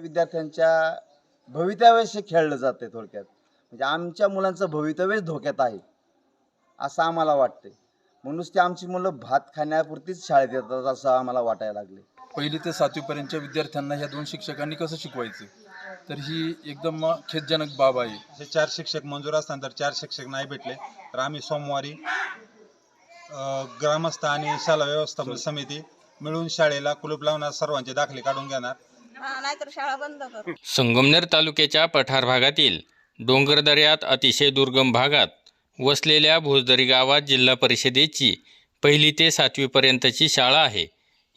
विद्यार्थ्यांच्या भवितव्याशी खेळलं जाते थोडक्यात. म्हणजे आमच्या मुलांचं भवितव्यच धोक्यात आहे असं आम्हाला वाटते म्हणूनच ते आमची मुलं भात खाण्यापुरतीच शाळेत येतात असं आम्हाला वाटायला लागले पहिली ते सातवीपर्यंतच्या विद्यार्थ्यांना ह्या दोन शिक्षकांनी कसं शिकवायचं? तर ही एकदम खेदजनक बाब आहे. हे चार शिक्षक मंजूर असताना जर चार शिक्षक नाही भेटले. तर आम्ही सोमवारी ग्रामस्थ आणि शाळा व्यवस्थापन समिती मिळून शाळेला कुलूप लावणार सर्वांचे दाखले काढून घेणार. नाहीतर शाळा बंद संगमनेर तालुक्याच्या पठार भागातील डोंगरदऱ्यात अतिशय दुर्गम भागात वसलेल्या भोजदरी गावात जिल्हा परिषदेची पहिली ते सातवीपर्यंतची शाळा आहे.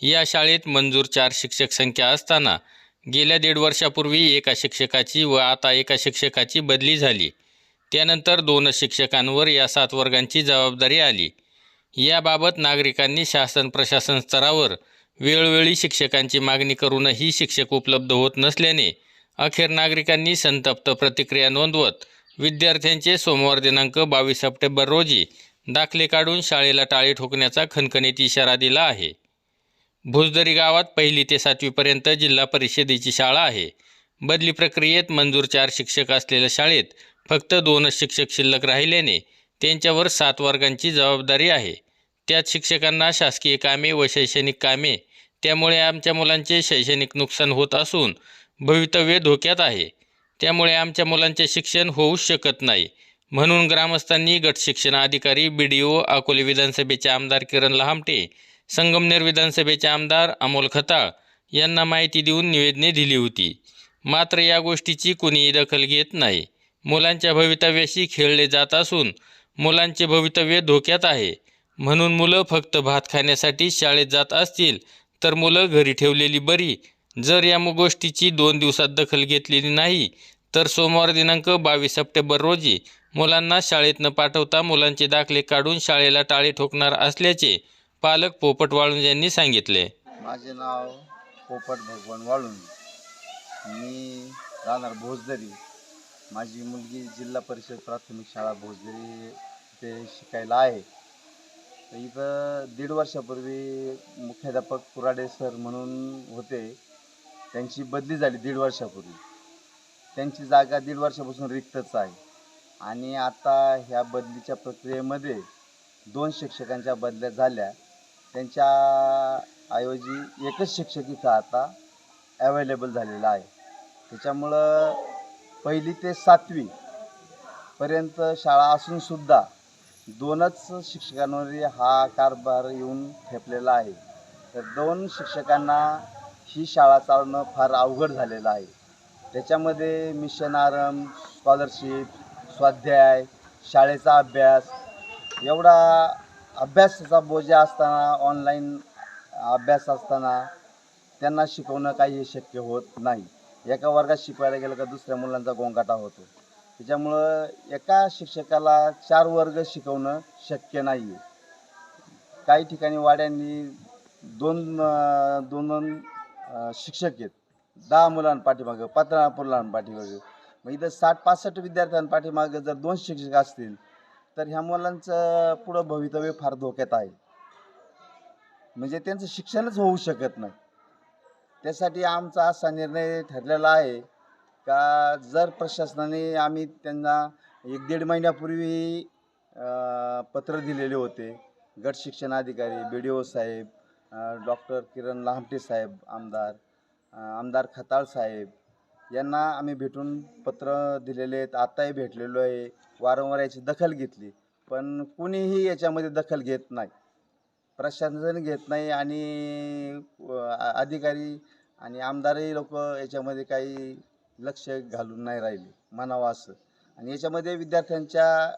या शाळेत मंजूर चार शिक्षक संख्या असताना गेल्या दीड वर्षापूर्वी एका शिक्षकाची व आता एका शिक्षकाची बदली झाली. त्यानंतर दोन शिक्षकांवर या सात वर्गांची जबाबदारी आली. याबाबत नागरिकांनी शासन प्रशासन स्तरावर वेळोवेळी शिक्षकांची मागणी करूनही शिक्षक उपलब्ध होत नसल्याने अखेर नागरिकांनी संतप्त प्रतिक्रिया नोंदवत विद्यार्थ्यांचे सोमवार दिनांक बावीस सप्टेंबर रोजी दाखले काढून शाळेला टाळी ठोकण्याचा खणखणीत इशारा दिला आहे. भुजदरी गावात पहिली ते सातवीपर्यंत जिल्हा परिषदेची शाळा आहे. बदली प्रक्रियेत मंजूर चार शिक्षक असलेल्या शाळेत फक्त दोनच शिक्षक शिल्लक राहिल्याने त्यांच्यावर सात वर्गांची जबाबदारी आहे. त्यात शिक्षकांना शासकीय कामे व शैक्षणिक कामे त्यामुळे आमच्या मुलांचे शैक्षणिक नुकसान होत असून भवितव्य धोक्यात आहे. त्यामुळे आमच्या मुलांचे शिक्षण होऊच शकत नाही. म्हणून ग्रामस्थांनी गट शिक्षण अधिकारी बी डी ओ अकोले विधानसभेचे आमदार किरण लहामटे संगमनेर विधानसभेचे आमदार अमोल खताळ यांना माहिती देऊन निवेदने दिली होती. मात्र या गोष्टीची कुणीही दखल घेत नाही. मुलांच्या भवितव्याशी खेळले जात असून मुलांचे भवितव्य धोक्यात आहे. म्हणून मुलं फक्त भात खाण्यासाठी शाळेत जात असतील तर मुलं घरी ठेवलेली बरी. जर या गोष्टीची दोन दिवसात दखल घेतलेली नाही तर सोमवार दिनांक बावीस सप्टेंबर रोजी मुलांना शाळेत न पाठवता मुलांचे दाखले काढून शाळेला टाळे ठोकणार असल्याचे पालक पोपट वाळुंज यांनी सांगितले. माझे नाव पोपट भगवान वाळून मी राहणार भोजदरी. माझी मुलगी जिल्हा परिषद प्राथमिक शाळा भोजदरी ते शिकायला आहे. इथं दीड वर्षापूर्वी मुख्याध्यापक कुराडे सर म्हणून होते. त्यांची बदली झाली दीड वर्षापूर्वी. त्यांची जागा दीड वर्षापासून रिक्तच आहे. आणि आता ह्या बदलीच्या प्रक्रियेमध्ये दोन शिक्षकांच्या बदल्या झाल्या. त्यांच्या ऐवजी एकच शिक्षक इथं आता अवेलेबल झालेला आहे. त्याच्यामुळं पहिली ते सातवी पर्यंत शाळा असूनसुद्धा दोनच शिक्षकांवर हा कारभार येऊन ठेपलेला आहे. तर दोन शिक्षकांना ही शाळा चालवणं फार अवघड झालेलं आहे. त्याच्यामध्ये मिशन आरम स्कॉलरशिप स्वाध्याय शाळेचा अभ्यास एवढा अभ्यासाचा बोजा असताना ऑनलाईन अभ्यास असताना त्यांना शिकवणं काही शक्य होत नाही. एका वर्गात शिकवायला गेलं का दुसऱ्या मुलांचा गोंगाटा होतो. त्याच्यामुळं एका शिक्षकाला चार वर्ग शिकवणं शक्य नाही आहे काही ठिकाणी वाड्यांनी दोन दोन दोन शिक्षक आहेत. दहा मुलांपाठीमागं पंधरा मुलांपाठीमागं मग इथं साठ पासष्ट विद्यार्थ्यांपाठीमागं जर दोन शिक्षक असतील तर ह्या मुलांचं पुढं भवितव्य फार धोक्यात आहे. म्हणजे त्यांचं शिक्षणच होऊ शकत नाही. त्यासाठी आमचा असा निर्णय ठरलेला आहे का जर प्रशासनाने आम्ही त्यांना एक दीड महिन्यापूर्वी पत्र दिलेले होते. गट शिक्षण अधिकारी बी डी ओ साहेब डॉक्टर किरण लहामटे साहेब आमदार आमदार खताळ साहेब यांना आम्ही भेटून पत्र दिलेले आहेत. आत्ताही भेटलेलो आहे. वारंवार याची दखल घेतली. पण कुणीही याच्यामध्ये दखल घेत नाही. प्रशासन घेत नाही आणि अ, अधिकारी आणि आमदारही लोक याच्यामध्ये काही लक्ष घालून नाही राहिले म्हणावं असं. आणि याच्यामध्ये विद्यार्थ्यांच्या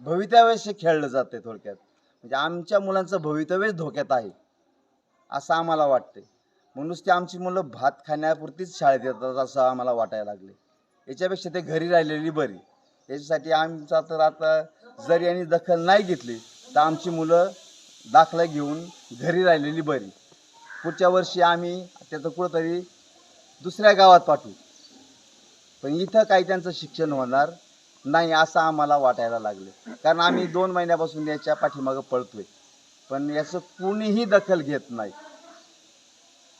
भवितव्याशी खेळलं जाते थोडक्यात. म्हणजे आमच्या मुलांचं भवितव्यच धोक्यात आहे असं आम्हाला वाटते म्हणूनच ते आमची मुलं भात खाण्यापुरतीच शाळेत येतात असं आम्हाला वाटायला लागले याच्यापेक्षा ते घरी राहिलेली बरी. याच्यासाठी आमचा तर आता जर यांनी दखल नाही घेतली तर आमची मुलं दाखला घेऊन घरी राहिलेली बरी. पुढच्या वर्षी आम्ही त्याचं कुठंतरी दुसऱ्या गावात पाठवू. पण इथं काही त्यांचं शिक्षण होणार नाही असं आम्हाला वाटायला लागले. कारण आम्ही दोन महिन्यापासून याच्या पाठीमागं पळतोय. पण याचं कुणीही दखल घेत नाही.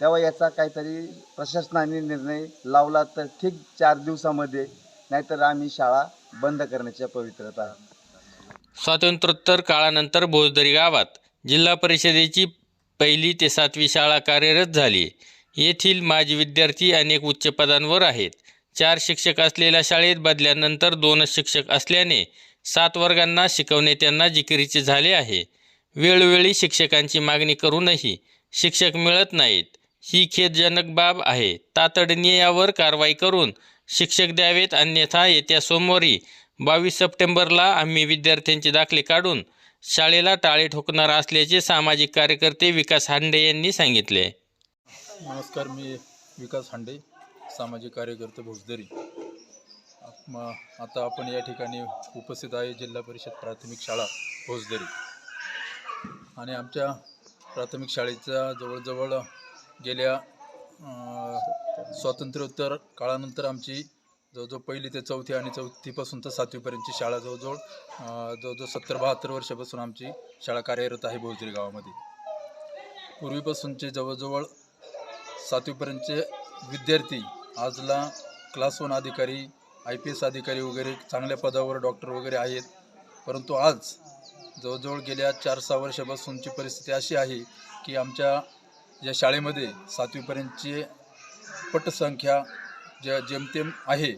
तेव्हा याचा काहीतरी प्रशासनाने निर्णय लावला तर ठीक चार दिवसामध्ये नाहीतर आम्ही शाळा बंद करण्याच्या पवित्रता स्वातंत्र्योत्तर काळानंतर भोजदरी गावात जिल्हा परिषदेची पहिली ते सातवी शाळा कार्यरत झाली. येथील माजी विद्यार्थी अनेक उच्च पदांवर आहेत. चार शिक्षक असलेल्या शाळेत बदल्यानंतर दोनच शिक्षक असल्याने सात वर्गांना शिकवणे त्यांना जिकिरीचे झाले आहे. वेळोवेळी शिक्षकांची मागणी करूनही शिक्षक मिळत नाहीत. ही खेदजनक बाब आहे. तातडीने यावर कारवाई करून शिक्षक द्यावेत अन्यथा येत्या सोमवारी बावीस सप्टेंबरला आम्ही विद्यार्थ्यांचे दाखले काढून शाळेला टाळे ठोकणार असल्याचे सामाजिक कार्यकर्ते विकास हांडे यांनी सांगितले. नमस्कार मी विकास हांडे. सामाजिक कार्यकर्ते भोजदरी आता आपण या ठिकाणी उपस्थित आहे जिल्हा परिषद प्राथमिक शाळा भोजदरी आणि आमच्या प्राथमिक शाळेच्या जवळजवळ गेल्या स्वातंत्र्योत्तर काळानंतर आमची जवळजवळ पहिली ते चौथी आणि चौथीपासून तर सातवीपर्यंतची शाळा जवळजवळ जवळजवळ सत्तर बहात्तर वर्षापासून आमची शाळा कार्यरत आहे भोजदरी गावामध्ये. पूर्वीपासूनचे जवळजवळ सातवीपर्यंतचे विद्यार्थी आजला क्लास वन अधिकारी आय पी एस अधिकारी वगैरे चांगल्या पदावर डॉक्टर वगैरे आहेत. परंतु आज जवळजवळ गेल्या चार सहा वर्षापासूनची परिस्थिती अशी आहे की आमच्या या शाळेमध्ये सातवीपर्यंतची पटसंख्या ज्या जेमतेम आहे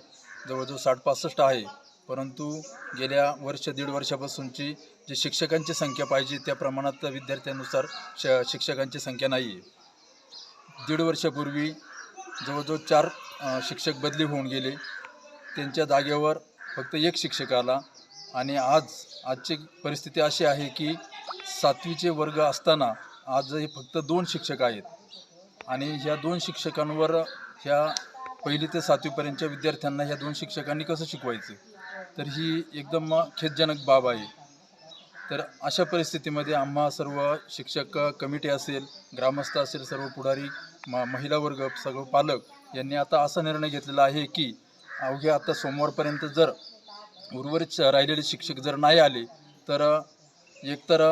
जवळजवळ साठ पासष्ट आहे. परंतु गेल्या वर्ष दीड वर्षापासूनची जी शिक्षकांची संख्या पाहिजे त्या प्रमाणात विद्यार्थ्यानुसार श शिक्षकांची संख्या नाही आहे दीड वर्षापूर्वी जवळजवळ चार शिक्षक बदली होऊन गेले. त्यांच्या जागेवर फक्त एक शिक्षक आला. आणि आज आजची परिस्थिती अशी आहे की सातवीचे वर्ग असताना आजही फक्त दोन शिक्षक आहेत. आणि ह्या दोन शिक्षकांवर ह्या पहिली ते सातवीपर्यंतच्या विद्यार्थ्यांना ह्या दोन शिक्षकांनी कसं शिकवायचं? तर ही एकदम खेदजनक बाब आहे. तर अशा परिस्थितीमध्ये आम्हा सर्व शिक्षक कमिटी असेल ग्रामस्थ असेल सर्व पुढारी म महिला वर्ग सर्व पालक यांनी आता असा निर्णय घेतलेला आहे की अवघ्या आता सोमवारपर्यंत जर उर्वरित राहिलेले शिक्षक जर नाही आले तर एकतर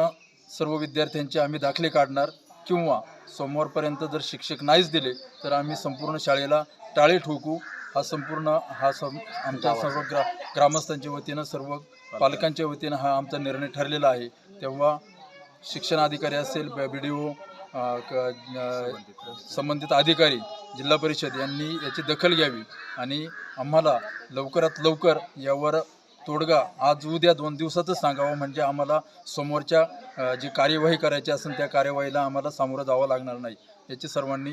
सर्व विद्यार्थ्यांचे आम्ही दाखले काढणार किंवा सोमवारपर्यंत जर शिक्षक नाहीच दिले तर आम्ही संपूर्ण शाळेला टाळे ठोकू. हा संपूर्ण हा सम आमच्या सर्व ग्रा ग्रामस्थांच्या वतीनं सर्व पालकांच्या वतीनं हा आमचा निर्णय ठरलेला आहे. तेव्हा शिक्षण अधिकारी असेल बी डी ओ संबंधित अधिकारी जिल्हा परिषद यांनी याची दखल घ्यावी आणि आम्हाला लवकरात लवकर यावर तोडगा आज उद्या दोन दिवसातच सांगावं म्हणजे आम्हाला समोरच्या जी कार्यवाही करायची असेल त्या कार्यवाहीला आम्हाला सामोरं जावं लागणार नाही. याची सर्वांनी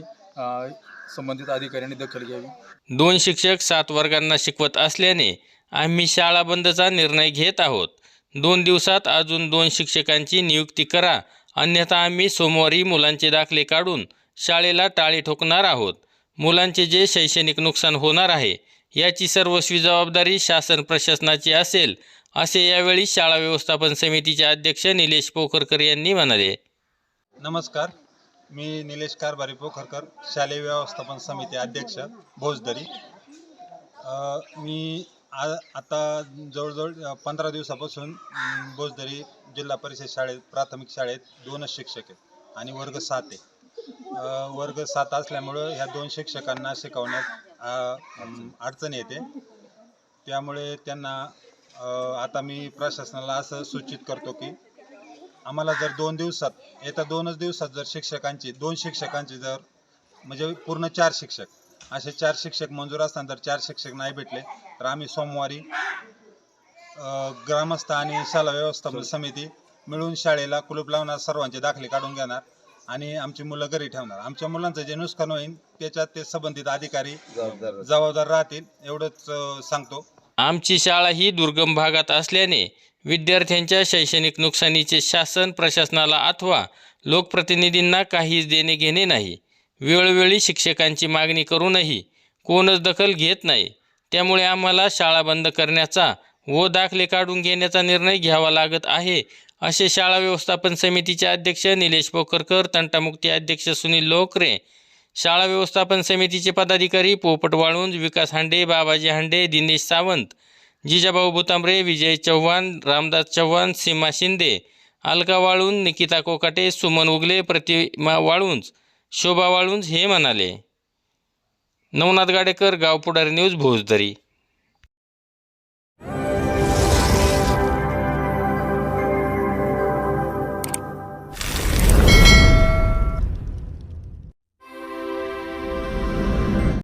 संबंधित अधिकाऱ्यांनी दखल घ्यावी. दोन शिक्षक सात वर्गांना शिकवत असल्याने आम्ही शाळा बंदचा निर्णय घेत आहोत. दोन दिवसात अजून दोन शिक्षकांची नियुक्ती करा अन्यथा आम्ही सोमवारी मुलांचे दाखले काढून शाळेला टाळी ठोकणार आहोत. मुलांचे जे शैक्षणिक नुकसान होणार आहे याची सर्वस्वी जबाबदारी शासन प्रशासनाची असेल असे यावेळी शाळा व्यवस्थापन समितीचे अध्यक्ष निलेश पोखरकर यांनी म्हणाले. नमस्कार मी निलेश कारभारी पोखरकर शालेय व्यवस्थापन समिती अध्यक्ष भोजदरी. मी आ आता जवळजवळ पंधरा दिवसापासून बोजदरी जिल्हा परिषद शाळेत प्राथमिक शाळेत दोनच शिक्षक आहेत आणि वर्ग सात आहे. वर्ग सात असल्यामुळं ह्या दोन शिक्षकांना शिकवण्यात अडचण येते. त्यामुळे त्यांना आता मी प्रशासनाला असं सूचित करतो की आम्हाला जर दोन दिवसात येत्या दोनच दिवसात जर शिक्षकांची दोन शिक्षकांची जर म्हणजे पूर्ण चार शिक्षक असे चार शिक्षक मंजूर असताना जर चार शिक्षक नाही भेटले. तर आम्ही सोमवारी अ, ग्रामस्थ आणि शाळा व्यवस्थापन समिती मिळून शाळेला कुलूप लावणार सर्वांचे दाखले काढून घेणार आणि आमची मुलं घरी ठेवणार. आमच्या मुलांचं जे नुकसान होईल त्याच्यात ते संबंधित अधिकारी जबाबदार. राहतील एवढंच सांगतो. आमची शाळा ही दुर्गम भागात असल्याने विद्यार्थ्यांच्या शैक्षणिक नुकसानीचे शासन प्रशासनाला अथवा लोकप्रतिनिधींना काहीच देणे घेणे नाही. वेळोवेळी शिक्षकांची मागणी करूनही कोणच दखल घेत नाही. त्यामुळे आम्हाला शाळा बंद करण्याचा व दाखले काढून घेण्याचा निर्णय घ्यावा लागत आहे असे शाळा व्यवस्थापन समितीचे अध्यक्ष निलेश पोखरकर तंटामुक्ती अध्यक्ष सुनील लोकरे शाळा व्यवस्थापन समितीचे पदाधिकारी पोपट वाळुंज विकास हांडे बाबाजी हांडे दिनेश सावंत जिजाभाऊ भुतांबरे विजय चव्हाण रामदास चव्हाण सीमा शिंदे अलका वाळुंज निकिता कोकाटे सुमन उगले प्रतिमा वाळुंज शोभा वाळुंज हे म्हणाले नवनाथ गाडेकर गावपुढारी न्यूज भोजदरी.